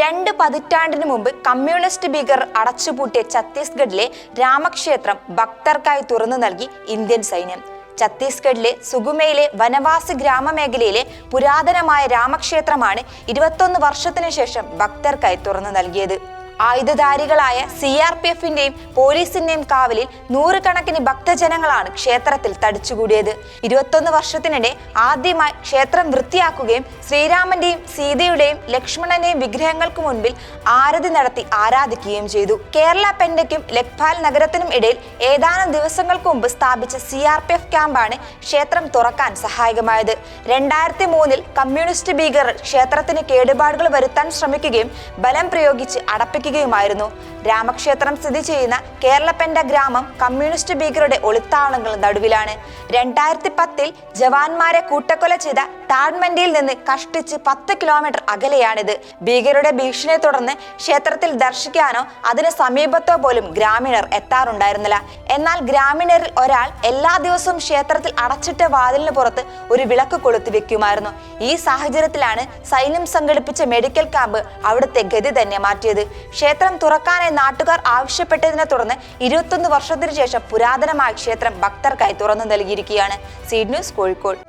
രണ്ട് പതിറ്റാണ്ടിന് മുമ്പ് കമ്മ്യൂണിസ്റ്റ് ഭീകർ അടച്ചുപൂട്ടിയ ഛത്തീസ്ഗഡിലെ രാമക്ഷേത്രം ഭക്തർക്കായി തുറന്നു നൽകി ഇന്ത്യൻ സൈന്യം. ഛത്തീസ്ഗഡിലെ സുഗുമയിലെ വനവാസി ഗ്രാമമേഖലയിലെ പുരാതനമായ രാമക്ഷേത്രമാണ് ഇരുപത്തൊന്ന് വർഷത്തിനു ശേഷം ഭക്തർക്കായി തുറന്നു നൽകിയത്. ആയുധധാരികളായ സി ആർ പി എഫിന്റെയും പോലീസിന്റെയും കാവലിൽ നൂറുകണക്കിന് ഭക്തജനങ്ങളാണ് ക്ഷേത്രത്തിൽ തടിച്ചുകൂടിയത്. ഇരുപത്തൊന്ന് വർഷത്തിനിടെ ആദ്യമായി ക്ഷേത്രം വൃത്തിയാക്കുകയും ശ്രീരാമന്റെയും സീതയുടെയും ലക്ഷ്മണന്റെയും വിഗ്രഹങ്ങൾക്ക് മുൻപിൽ ആരതി നടത്തി ആരാധിക്കുകയും ചെയ്തു. കേരള പെൻഡയ്ക്കും ലഖ്പാൽ നഗരത്തിനും ഇടയിൽ ഏതാനും ദിവസങ്ങൾക്ക് മുമ്പ് സ്ഥാപിച്ച സി ആർ പി എഫ് ക്യാമ്പാണ് ക്ഷേത്രം തുറക്കാൻ സഹായകമായത്. രണ്ടായിരത്തി മൂന്നിൽ കമ്മ്യൂണിസ്റ്റ് ഭീകരർ ക്ഷേത്രത്തിന് കേടുപാടുകൾ വരുത്താൻ ശ്രമിക്കുകയും ബലം പ്രയോഗിച്ച് അടപ്പിക്കുകയുമായിരുന്നു രാമക്ഷേത്രം സ്ഥിതി ചെയ്യുന്ന കേരളപ്പെൻഡ ഗ്രാമം കമ്മ്യൂണിസ്റ്റ് ഭീകരുടെ ഒളിത്താവളങ്ങളുടെ നടുവിലാണ്. രണ്ടായിരത്തി പത്തിൽ ജവാന്മാരെ കൂട്ടക്കൊല ചെയ്ത താഴ്മന്റിയിൽ നിന്ന് കഷ്ടിച്ച് പത്ത് കിലോമീറ്റർ അകലെയാണിത്. ഭീകരരുടെ ഭീഷണിയെ തുടർന്ന് ക്ഷേത്രത്തിൽ ദർശിക്കാനോ അതിന് സമീപത്തോ പോലും ഗ്രാമീണർ എത്താറുണ്ടായിരുന്നില്ല. എന്നാൽ ഗ്രാമീണരിൽ ഒരാൾ എല്ലാ ദിവസവും ക്ഷേത്രത്തിൽ അടച്ചിട്ട വാതിലിന് പുറത്ത് ഒരു വിളക്ക് കൊളുത്തി വെക്കുമായിരുന്നു. ഈ സാഹചര്യത്തിലാണ് സൈന്യം സംഘടിപ്പിച്ച മെഡിക്കൽ ക്യാമ്പ് അവിടുത്തെ ഗതി തന്നെ മാറ്റിയത്. ക്ഷേത്രം തുറക്കാനായി നാട്ടുകാർ ആവശ്യപ്പെട്ടതിനെ തുടർന്ന് ഇരുപത്തൊന്ന് വർഷത്തിനു ശേഷം പുരാതനമായ ക്ഷേത്രം ഭക്തർക്കായി തുറന്നു നൽകിയിരിക്കുകയാണ്. Seed news Kozhikode.